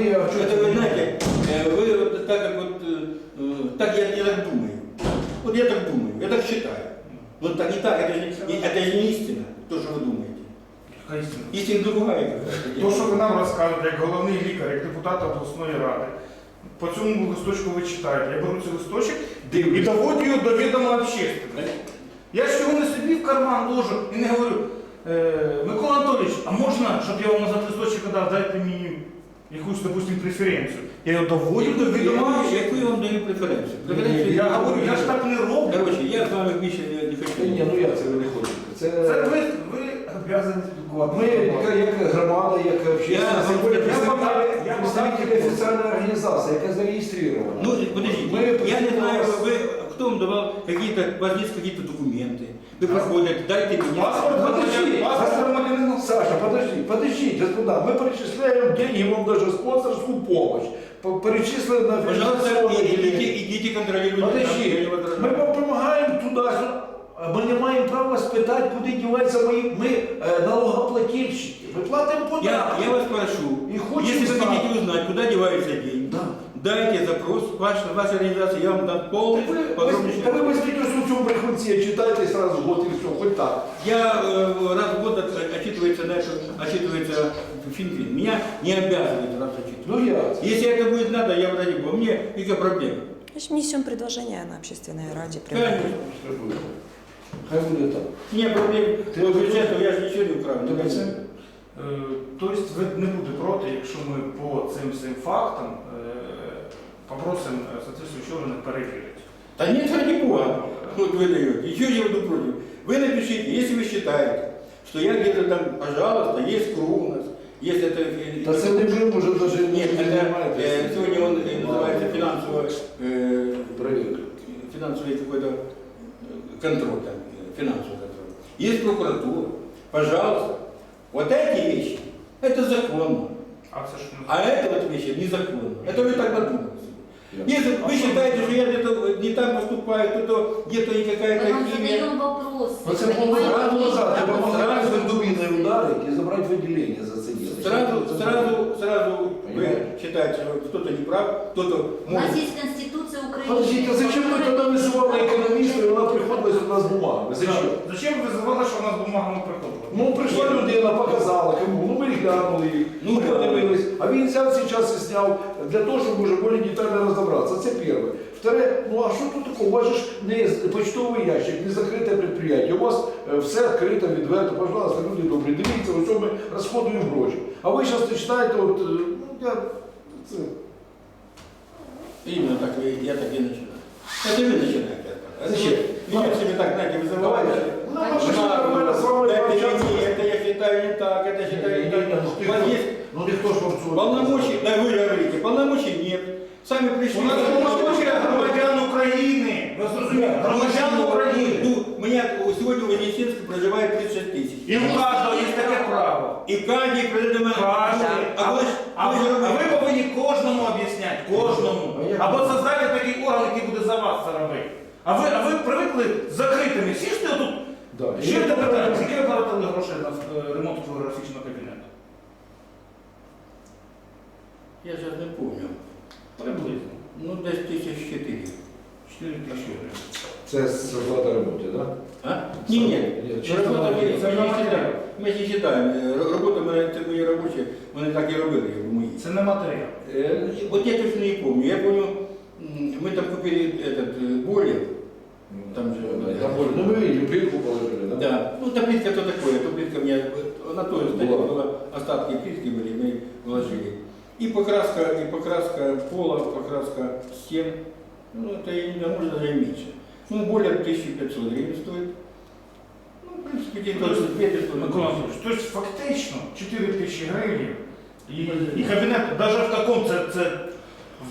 ви, а що Это вы знаете, э, вы вот так как вот, э, э, так я, я так думаю. Вот я так думаю, я так считаю. Но так не так, это же, не- это же не истина, то, что вы думаете. Яка істина? Истина другая какая-то. То, що ви нам розказуєте, як головний лікар, як депутат обласної ради, по цьому листочку ви читаєте. Я беру цей листочок і доводжу його до відома общественності. Я ж його не собі в карман ложу і не говорю, «Е, Микола Анатолійович, а можна, щоб я вам назад листочок дав, дайте мені якусь, допустим, преференцію. Я його доводю до відома яку я вам даю преференцію? Преференцію Я говорю, я ж так не роблю. Короче, я з вами більше не, не Та хочу. ні, ну як це ви не хочете? Це, Це ви, ви обов'язані спілкуватися. ми як, як громада, як общественность, Я- тим представники, я представники офіційної організації, яка зареєстрована. Ну, подождите, Ми я не знаю, вы, кто вам давал какие-то, у вас есть какие-то документы, вы проходите, дайте мне. Паспорт Подожди, громадянина, паспорт громадянина. Саша, подожди, подожди, господа, мы перечисляем деньги, вам даже спонсорскую помощь. П- Перечислили на Пожалуйста, финансовое идите, отделение. идите контролируйте. Подожди, Я не возражаю. ми вам допомагаємо туди. а Ми не маємо права спитати, куди діваються мої ми е, налогоплательщики. Ми платимо Я, податки. я вас прошу, И хочем если вы знать. хотите узнать, куда деваются деньги, Да. дайте запрос, ваша, ваша организация, я вам дам полный, Так ви, подробнейший та ви ответ. візьміть ось у цьому брехунці, читайте сразу год і все, хоч так. Я э, раз в год от- отчитывается на это, отчитывается Финфин. Меня не обязывают раз отчитывать. Ну я. Если это будет надо, я ради бога. Мне какие проблемы? Значит, внесем предложение на общественной раде. Конечно. Хай буде так. Не проблем. Ты По вот- бюджету я же ничего не украл. Ти про це? Е, Тобто ви не будете проти, якщо ми по цим всім фактам е, попросимо е, соответствующие органи перевірити. Да нет, ради бога. Вот вы даете. Еще я буду против. Вы напишите, если вы считаете, что я где-то там, пожалуйста, есть КРУ у нас, есть это... э, Та це не вже може навіть не Нет, это, э, займаєтеся. сегодня он э, называется финансово, э, Проверка. финансовый какой-то э, контроль, там, э, финансовый контроль. Есть прокуратура. Пожалуйста. Вот эти вещи, это законно. А це ж не А это вот вещи незаконно. Это вы так подумали. Я- Если вы считаете, что я где-то не так поступаю, то, то где-то и какая-то Мы вам химия. задаем вопрос. Оце Вы було понимаете, рано назад, что треба вопрос- зразу дубіною ударити і забрати виділення за це діло. Сразу, сразу, сразу вы Понимаете? считаете, что кто-то не прав, кто-то У нас может. есть Конституция Украины. Подождите, а зачем ви тоді визивали економіста, і вона приходила сюди з бумагами? Зачем? Зачем ви визивали, що у нас бумагами приходили? Ну, прийшла людина, показала кому, ну ми глянули їх, Ну, ну, подивились. А він взяв цей час і зняв для того, щоб уже більш детально розібратися. Це перше. Вторе, ну а що тут такого? У вас же ж не почтовий ящик, не закрите підприємство. У вас е, все відкрито, відверто, пожалуйста, люди добрі, дивіться, ось ми розходуємо гроші. А ви зараз читаєте, от, е, ну, я, це, Именно так, вы- я так и начинаю. Это вы начинаете. А зачем? Ладно. Меня себе так, знаете, вызываете. давайте. Ну, ми ж На, нормально з вами это, пообщатися. не, это я считаю не так, это считаю не так. ну, У вас есть ну ніхто ж вам цього не полномочий, да вы говорите, полномочий нет. Сами пришли. У нас повномочия громадян України. Ви зрозуміли? Громадян України. Ну, у меня сегодня в Вознесенске проживает 36 тысяч. І у кожного Я сейчас не помню. Приблизно. Ну, десь тысяч четыре. 4 тисячі гривень. Це зарплата роботи, так? А? Не, нет. Нет, Через чорна год ми, робота. ми не считаємо. Ми не считаємо. Р- Робота мене, це мої робочі, вони так і робили, як мої. Це не матеріал. Э, Вот я точно не помню. Я помню, м, мы там купили этот э, бойлер. Там же, Да, да. там более. Ну, мы видели, плитку положили, да? Да. Ну, та плитка то такое. То плитка у меня, на той столе Была. было, остатки плитки были, мы вложили. И покраска, и покраска пола, покраска стен. Ну, это, я не знаю, может даже и меньше. Ну, более 1500 гривен стоит. Ну, в принципе, где-то 25 Микола Анатолійович, тобто фактично 4 тисячі гривень і, і кабінет, навіть в такому, це, це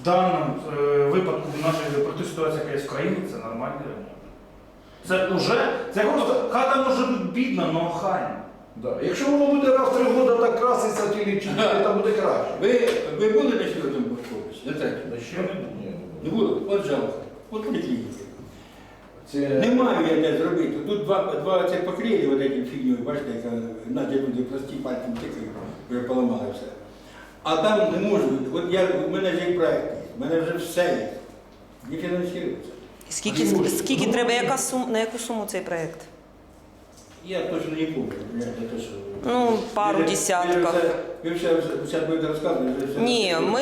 в даному е, випадку в нашій проти ситуації, яка є в країні, це нормальний ремонт. Це вже, це просто хата може бути бідна, але охайна. Да. Якщо воно буде раз в три роки так краситься, тілі чи то буде краще. Вы, вы были на четвертом корпусе? На третьем? Та ще не було. Ні. Не було? От жалко. От поліклініки. Це... Немає я де зробити. Тут два, два цих покрили вот этим фігньою, бачите, яка Надя люди прості пальцем тикають, вже поламали все. А там не може бути. От я, у мене вже і проект є, у мене вже все є. Не фінансується. Скільки, А не може. скільки Ну, треба, яка сум, на яку суму цей проект? Я точно не помню. Я это что... Ну, пару десятків. Ви все, зараз будете розказувати, вже все. Ні, ми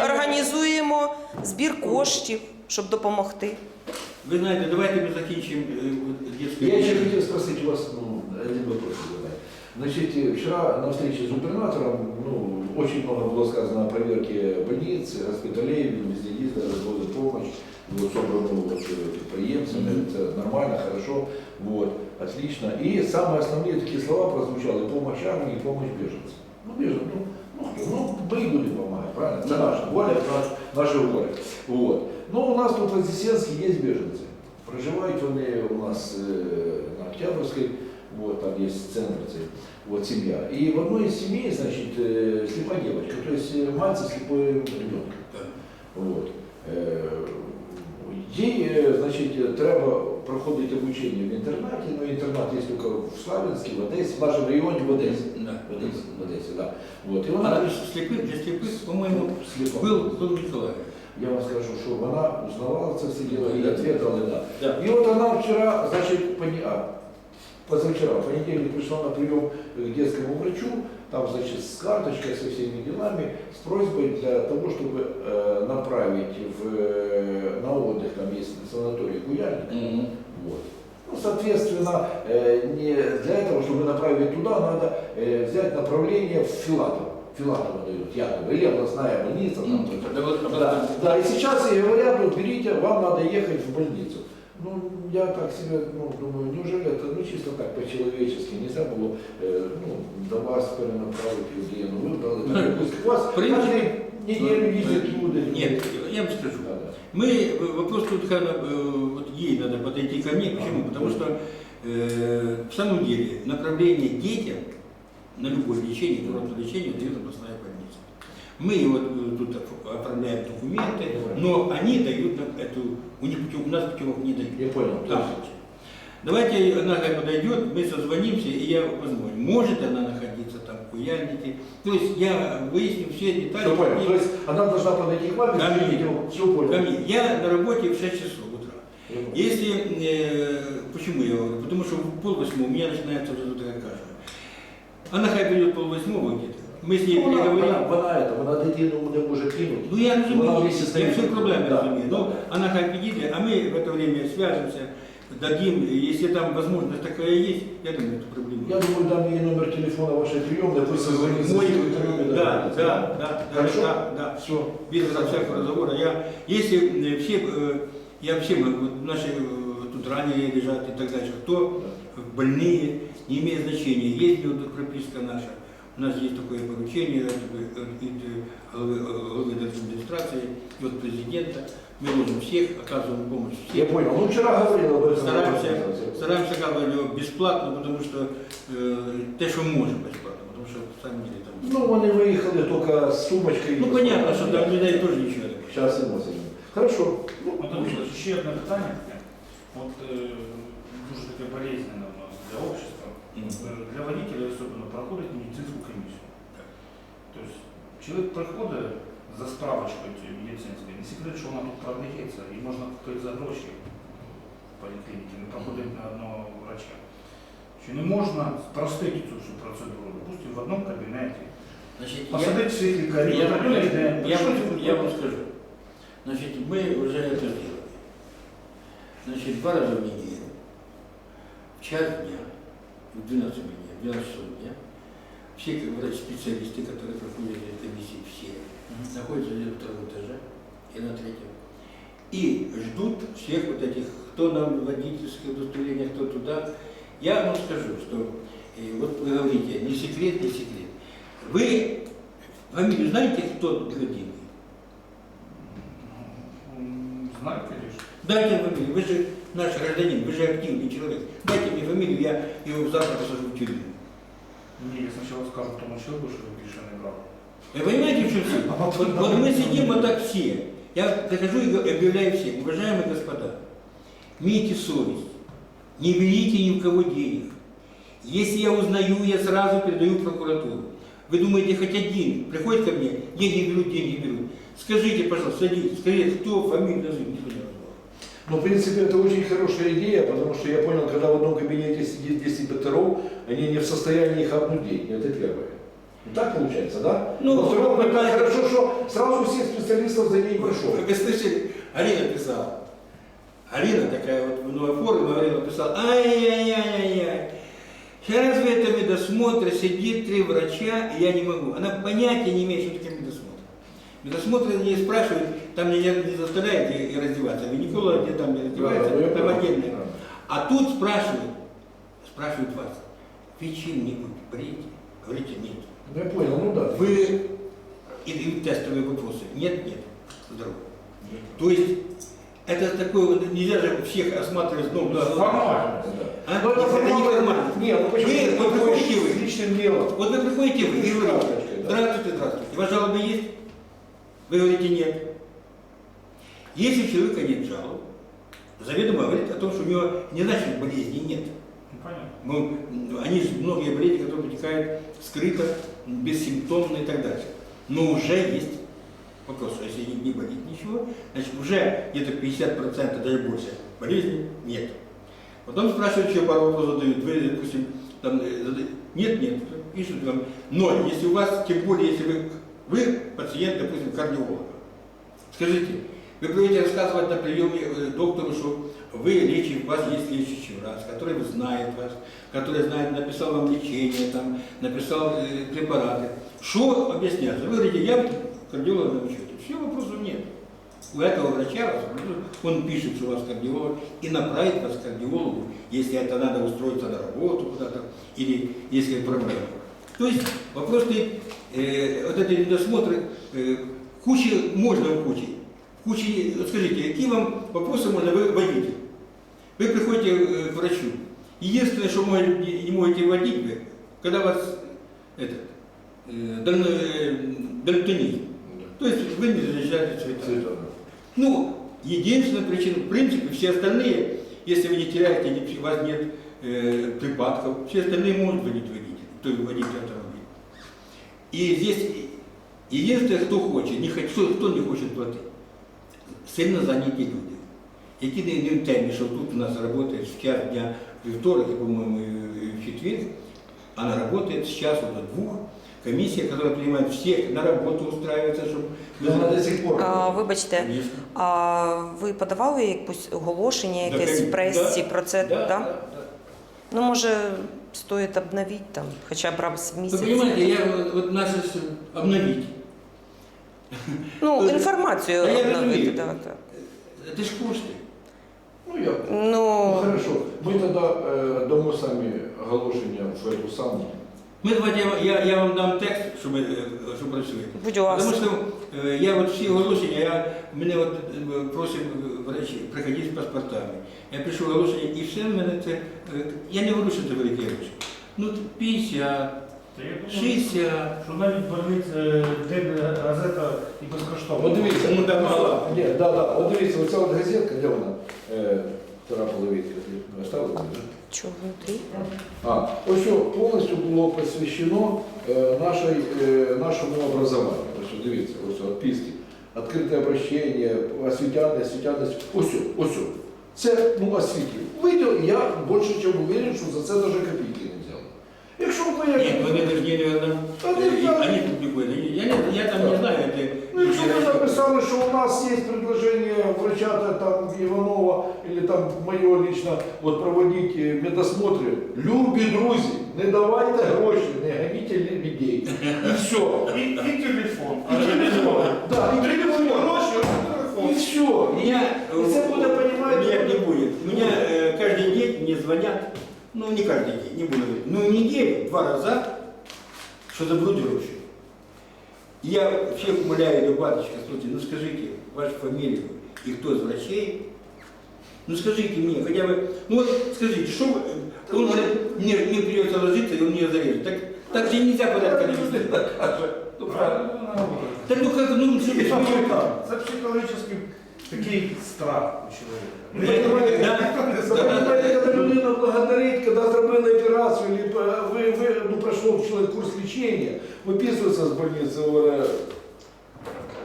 А, організуємо збір коштів, щоб допомогти. Ви знаєте, давайте ми закінчимо е, от, дитячу Я еще хотел спросить у вас ну, один вопрос. задать. Значит, э, вчера на встрече с губернатором ну, очень много было сказано о проверке больниц, госпиталей, везде ездили, разводят помощь, Вот, собрано вот, э, предприемцами, Мгм. это нормально, хорошо, вот, отлично. И самые основные такие слова прозвучали, помощь армии и помощь беженцам. Ну, беженцам, ну, ну, ну, мы будем помогать, правильно? Это наша воля, наш, наши воли. Вот. Но у нас тут в Вознесенске есть беженцы. Проживають вони у нас э, на Октябрьской, вот, там есть центр, вот семья. И в одной из семей, значит, э, слепая девочка, то есть э, мать со слепой ребенком. Вот. Е, Їй, е, значить, е, треба проходити обучення в інтернаті, ну інтернат є тільки в Славянській, в Одесі, в нашому районі в Одесі. Да. В Одесі, в Одесі, да. Вот. І А вона для слепых, для слепых, по-моему, сліпа. был, был Николаев. Я вам скажу, що вона узнавала це все діло і відповідала, да. Да. И вот она вчера, значит, пони... а, позавчера, в понедельник пришла на прием к детскому врачу, там, значит, с карточкой, со всеми делами, с просьбой для того, чтобы э, направить в, э, на отдых, там есть санаторий Куяльник, Мгм. вот. Ну, соответственно, э, не для этого, чтобы направить туда, надо э, взять направление в Филатово. Филатово дают, якобы, или областная больница. Там, есть. да Да, да, и сейчас ей говорят, вот берите, вам надо ехать в больницу. Ну, я так себе, ну, думаю, неужели это, ну, чисто так, по-человечески, нельзя было, э, ну, до вас перенаправить людей, ну, вы Ну, так, у вас каждую неделю ездят люди. Нет, я вам скажу. Мы, э, вопрос тут, Хана, э, вот ей надо подойти ко мне. Почему? Потому что э, в самом деле направление детям на любое лечение, курортное лечение дает областная больница. Мы вот э, тут оф- оформляем документы, но они дают нам эту, у, них путев- у нас путевок не дают. Я понял. Да. Давайте она как подойдет, мы созвонимся, и я позвоню. Может она находиться там в Куяльнике. То есть я выясню все детали. Все понял. И- То есть она должна подойти к вам и Ко мне. все понял. Ко мне. Я на работе в 6 часов утра. Если, э, почему я говорю? Потому что в пол восьмого у меня начинается тут такая каша. Она хай придет пол восьмого где-то. Мы с ней Вона, вона, переговорим. вона, это, вона дитину не може кинути. Ну я Вона разумею, вместе с я ним- все проблемы Да, разумею. да, Но да. она хай підійде, а мы в это время свяжемся, дадим, если там возможность такая есть, я думаю, это проблема. Я думаю, дам ей номер телефона вашей приемной, пусть созвонится Мой, с секретарем и да, да, да, да, Хорошо? да, да. Все. без всякого разговора. Я, если э, все, э, я всем, э, вот наши э, тут ранее лежат и так дальше, кто больные, не имеет значения, есть ли вот тут прописка наша. У нас есть такое поручение от, э, от, э, главы, э, главы администрации, и от президента. Мы можем всех, оказываем помощь Я всем. понял. Ну, вчера говорил об этом. Стараемся, стараемся оказывать его бесплатно, потому что э, те, что можем бесплатно, потому что в самом деле там... Ну, вони виїхали тільки з сумочкою. Ну понятно, что там людей тоже ничего не Зараз і носимо. Хорошо. Ну, Антон Миколаївич, ще одне питання таке. От е, дуже таке болезненне у нас для общества. Мгм. Е, Для водителей особенно проходить медицинскую комиссию. Так. То есть человек проходит за справочкой цією медицинською, не секрет, що вона тут продається, і можна купити за гроші в поліклініці, не проходить на одного врача. Чи не можна спростити цю всю процедуру, допустим, в одному кабінеті, Значит, я- посадити всіх лікарів, Я, определений день, я, що вам, це я таке? вам скажу. Значит, мы уже это сделали. Значит, два раза в неделю, в час дня, в 12 дня, в 12 часов дня, все как врачи-специалисты, которые проходят эти комиссии, все, находятся на втором этаже и на третьем. И ждут всех вот этих, кто нам водительское удостоверение, кто туда. Я вам скажу, что э, вот вы говорите, не секрет, не секрет. Вы фамилию знаете, кто Градиный? М, Знаю, конечно. Дайте фамилию, вы же наш гражданин, вы же активный человек. Дайте мне фамилию, я его завтра посажу в тюрьму. Мне я сначала скажу тому человеку, что більше не брали. Вы понимаете, в чем суть? А Вот, вот мы сидим вот так все. Я захожу и объявляю всем, уважаемые господа, имейте совесть, не берите ни у кого денег. Если я узнаю, я сразу передаю в прокуратуру. Вы думаете, хоть один приходит ко мне, деньги берут, деньги берут. Скажите, пожалуйста, садитесь, скажите, кто фамилию никто не назвал. Ну, в принципе, это очень хорошая идея, потому что я понял, когда в одном кабинете сидит 10 докторов, они не в состоянии хапнуть деньги. Это первое. Ну, так получается, да? Ну, Но второе, ну, да. хорошо, что сразу всех специалистов за ней прошел. Вы слышали, Арина писала. Арина такая вот в новой форме, но Арина писала, ай-яй-яй-яй-яй. Сейчас в этом медосмотре сидит три врача, и я не могу. Она понятия не имеет, что такое Медосмотр не спрашивают, там не, не заставляют и, и раздеваться. Гинеколог где там не раздевается, Да, да, там отдельно. Да. А тут спрашивают, спрашивают вас, вы чем-нибудь бреете? Говорите, нет. Ну, я понял, ну да. Вы и, и тестовые вопросы. Нет, нет. Здорово. То есть это такое, вот нельзя же всех осматривать до головы. Формально. А? Ну, это Нет, это не формально. Нет, ну почему? Вы, вот приходишь приходите вы. личным делом. Вот вы приходите вы и Ну, говорите, шапочкой, да. здравствуйте, здравствуйте. У вас жалобы есть? Вы говорите нет. Если у человека нет жалоб, заведомо говорит о том, что у него не значит болезни нет. Ну, понятно. Ну, они многие болезни, которые протекают скрыто, бессимптомно и так дальше. Но уже есть вопрос, что если не болит ничего, значит уже где-то 50%, даже больше, болезни нет. Потом спрашивают, еще пару вопросов задают, вы, допустим, там, э, нет, нет, пишут вам, ноль. Если у вас, тем более, если вы, вы пациент, допустим, кардиолога, скажите, вы будете рассказывать на приеме э, доктору, что вы лечите, у вас есть лечащий врач, который знает вас, который знает, написал вам лечение, там, написал э, препараты. Что объясняться? Вы говорите, я кардиолог на учете. Все, вопросов нет. У этого врача вас, он пишет, что у вас кардиолог, и направит вас к кардиологу, если это надо устроиться на работу куда-то, или если проблема. То есть вопрос стоит, э, вот эти недосмотры, э, куча, можно кучи. Кучи, вот скажите, какие вам вопросы можно вводить? Вы приходите э, к врачу. Единственное, что вы не можете вводить, вы, когда у вас этот, э, дально- э. То есть вы не различаете цвета. Ну, единственная причина, в принципе, все остальные, если вы не теряете, у вас нет э, припадков, все остальные могут водить водитель, то есть водить автомобиль. И здесь единственное, кто хочет, не хочет, кто, кто не хочет платить, сильно заняті люди, які не, не в темі, що тут у нас працює з час дня вівторок, по-моєму, в четверг, она работает с часу до двух. Комиссия, которая принимает всех, на работу устраивается, чтобы... Ну, Вона до сих пор. А, вибачте, Конечно. а ви подавали якусь оголошення, Да, якесь в да, про це? Да, да? да, да. Ну, може, стоїть обновити там, хоча б раз в Вы місяць. понимаете, я вот, вот нас с- обновить. Ну, Та інформацію я обновити, розумію. да, так. Это ж кошти. Ну, я. Ну, Ну, хорошо. Ми тоді е, дамо самі оголошення в эту саму. Мы давайте я, я, я вам дам текст, щоб, ви, е, щоб працює. будь Тому що е, я от всі оголошення, я, мене от е, просять е, врачі, приходіть з паспортами. Я пишу оголошення і все в мене це, я не говорю, що це великі гроші. Ну, 50, Та я думаю, 60. що навіть больниця, де газета і безкоштовно. От дивіться, Ну, да, мало. Ні, да, да. От дивіться, оця от газетка, де вона? Е, половинки. Ти Оставили? Чого три? А, ось що повністю було посвящено е, нашій, е, нашому образованню. Ось що, дивіться, ось от пісні. Відкрите обращення, освітяне, освітяне, Ось, ось. Це ну, освітлює. Виділ, я більше ніж уверен, що за це навіть копійки не. Якщо ви Нет, вони должны, наверное, Та не э, знаю. они публикуют. Они- Я, не- я там не знаю, это... Ну, якщо ви написали, що у нас є предложение врача там Иванова или там моего лично вот проводить е, медосмотри. Любі друзі, не давайте гроші, не ганіть людей. І все. І, і телефон. І телефон. Да, і Телефон, телефон. гроші, а І телефон. все. У меня, И це буде, понимаете, Нет, не будет. У меня э, каждый день мне звонят, ну не каждый день, не буду говорить, ну неделю, два раза, что. И Я всех умоляю, да, батюшка, слушайте, ну скажите вашу фамилию и кто из врачей, ну скажите мне, хотя бы, ну вот скажите, что вы, он говорит, мне, мне придется ложиться, и он меня зарежет. Так, так же нельзя порядка не Ну, правильно. Так ну как, ну что ты? Це психологічний такий страх у чоловіка. Понимаете, Да. вы когда людина благодарит, когда зробили операцию, или э, вы, вы, ну, прошел человек курс лечения, выписывается с больницы, говорят,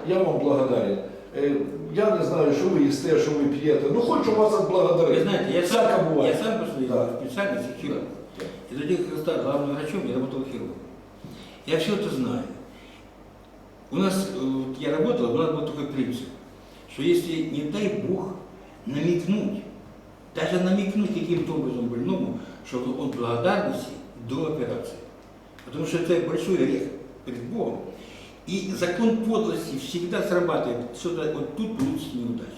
я вам благодарен. Е, Я не знаю, що ви їсте, що ви п'єте. Ну хочу вас Вы отблагодарити. знаете, я Всяко сам, бывает. я сам по своей Да. специальности хирург. И до тех, как стал главным врачом, я работал хирургом. Я все это знаю. У нас, э, вот я работал, у нас был такой принцип, что если, не дай Бог, намекнуть, даже намекнуть каким-то образом больному, что он в благодарности до операции. Потому что это большой грех перед Богом. И закон подлости всегда срабатывает. Что-то вот тут получится неудача.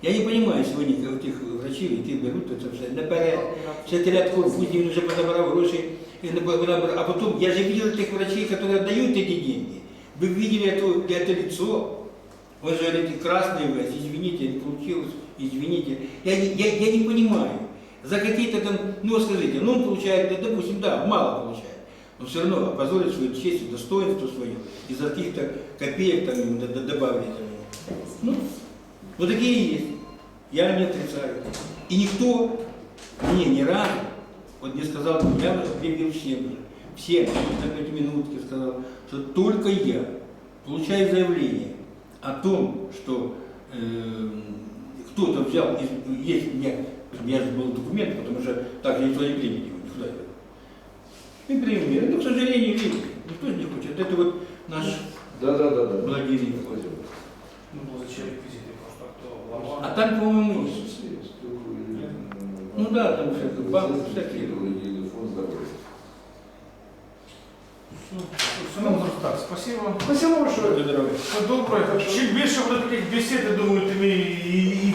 Я не понимаю сегодня как этих врачей, які беруть це все наперед. Все рядков, пусть він вже подобрав гроші, і не подобрав. а потом, я же видел этих врачей, которые отдают эти деньги. Вы видели это, это лицо? он же говорит, красный весь, извините, не получилось, извините. Я, не- я, я не понимаю. За какие-то там, ну скажите, ну он получает, да, допустим, да, мало получает. Но все равно опозорит свою честь достоинство свое из-за каких-то копеек там ему добавили. Ну, вот такие есть. Я не отрицаю. И никто мне ни разу вот не сказал, я объявил всем, уже, всем на пять минутки сказал, что только я получаю заявление о том, что э, кто-то взял, из- есть у меня, у меня же был документ, потому что так же никто не примет его, никуда его. Не примет, но, к сожалению, никто не хочет. Это вот наш Да, да, да, да. Владимир. Ну, бо зачем ламав. А там, по-моему, есть. Ну да, там всякое, банк, всякие. Фонд здоровья. Все нам так, спасибо. Спасибо большое. Будьте здоровы. Все добре. Чим більше буде таких бесід, я думаю, тим і, і, і